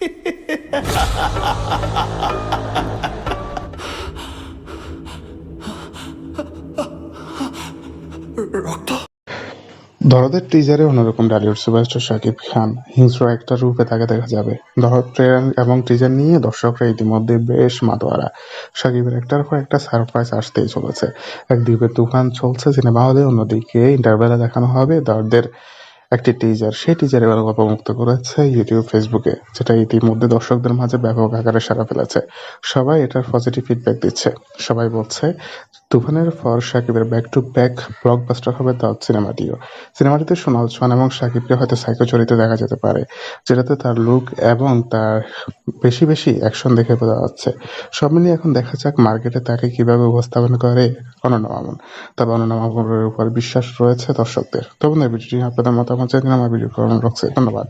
দরদের টিজারে অন্যরকম ডালিউড সুপারস্টার শাকিব খান হিংস্র একটা রূপে তাকে দেখা যাবে। দরদ ট্রেলার এবং টিজার নিয়ে দর্শকরা ইতিমধ্যে বেশ মাতোয়ারা। শাকিবের একটার পর একটা সারপ্রাইজ আসতেই চলেছে। একদিকে তুফান চলছে, সিনেমা হলে অন্যদিকে ইন্টারভেলে দেখানো হবে দরদের। একটি টিজার সেই টিজার এবার অপমুক্ত করেছে ইউটিউব ফেসবুকে যেটা ইতিমধ্যে দর্শকদের মাঝে ব্যাপক আকারে সারা ফেলেছে। সবাই এটার পজিটিভ ফিডব্যাক দিচ্ছে। সবাই বলছে, তুফানের পর সাকিবের ব্যাক টু ব্যাক ব্লকবাস্টার হবে দাউদ সিনেমাটিও সিনেমাটিতে সোনাল খান এবং সাকিবকে হয়তো সাইকো চরিত্রে দেখা যেতে পারে, যেটাতে তার লুক এবং তার বেশি বেশি অ্যাকশন দেখে বোঝা যাচ্ছে। সব মিলিয়ে এখন দেখা যাক মার্কেটে তাকে কীভাবে উপস্থাপন করে অনন্য মামুন। তবে অনন্য মামুনের উপর বিশ্বাস রয়েছে দর্শকদের। তবে আপনাদের মতামত জানিয়ে আমার ভিডিও করুন রক্সি ধন্যবাদ।